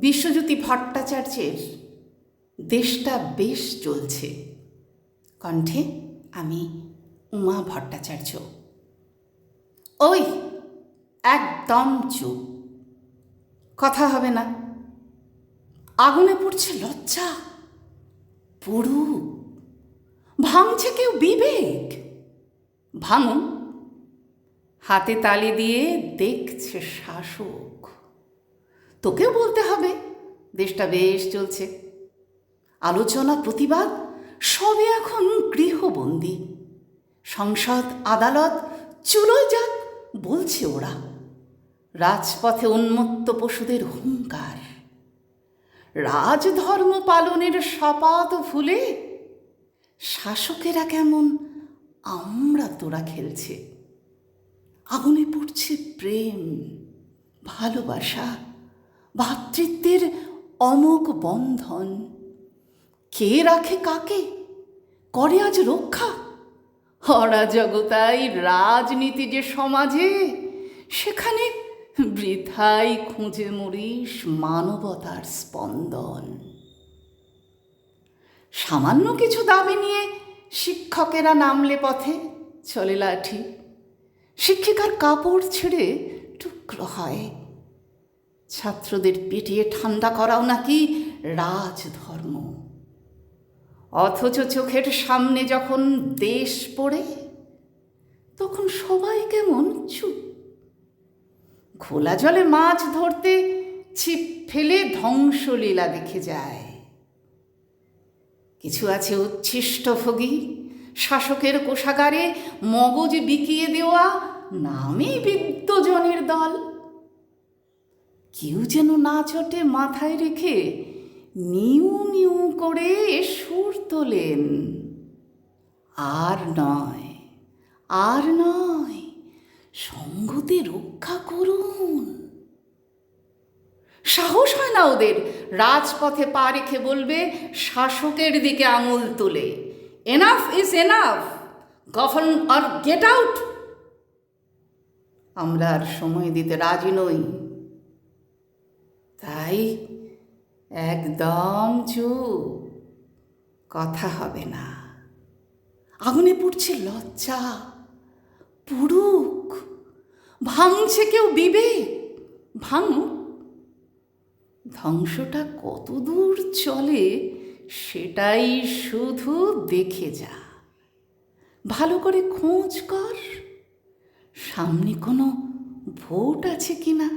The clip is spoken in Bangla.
বিশ্বজ্যোতি ভট্টাচার্যের দেশটা বেশ চলছে কণ্ঠে আমি উমা ভট্টাচার্য। ওই, একদম চুপ। কথা হবে না। আগুনে পড়ছে লজ্জা। পুরু ভাঙছে কেউ বিবেক। ভাঙুন। হাতে তালি দিয়ে দেখছে শাসক। তোকেও বলতে হবে। দেশটা বেশ চলছে। আলোচনা, প্রতিবাদ সবে এখন গৃহবন্দী। সংসদ, আদালত চুলোয় যাক, বলছে ওরা। রাজপথে উন্মত্ত পশুদের হুঙ্কার। রাজধর্ম পালনের শপথ ভুলে শাসকেরা কেমন আমরা তোরা খেলছে। আগুনে পড়ছে প্রেম, ভালোবাসা। ভাতৃত্বের অমোক বন্ধন। কে রাখে কাকে? করে আজ রক্ষা? অরাজকতাই রাজনীতি যে সমাজে, সেখানে বৃথাই খুঁজে মরিস মানবতার স্পন্দন। সামান্য কিছু দাবি নিয়ে শিক্ষকেরা নামলে পথে চলে লাঠি। শিক্ষিকার কাপড় ছেড়ে টুকরো হয়। ছাত্রদের পিটিয়ে ঠান্ডা করাও নাকি রাজধর্ম। অথচ চোখের সামনে যখন দেশ পড়ে, তখন সবাই কেমন চুপ। খোলা জলে মাছ ধরতে ছিপ ফেলে ধ্বংসলীলা দেখে যায়। কিছু আছে উচ্ছিষ্ট ভোগী, শাসকের কোষাগারে মগজ বিকিয়ে দেওয়া নামে বিদ্যজনের দল। কেউ যেন না চটে মাথায় রেখে নিউ নিউ করে সুর তোলেন। আর নয় আর নয়, সঙ্গতে রক্ষা করুন। সাহস হয় না ওদের, রাজপথে পা রেখে বলবে, শাসকের দিকে আঙুল তুলে। Enough is enough govern or get out আমরা আর সময় দিতে রাজি নই। একদম চুপ। কথা হবে না। আগুনে পুড়ছে লজ্জা। পুরুক ভাঙছে কেউ বিবেক। ভাঙুক। ধ্বংসটা কত দূর চলে সেটাই শুধু দেখে যা। ভালো করে খোঁজ কর। সামনে কোনো ভোট আছে কিনা?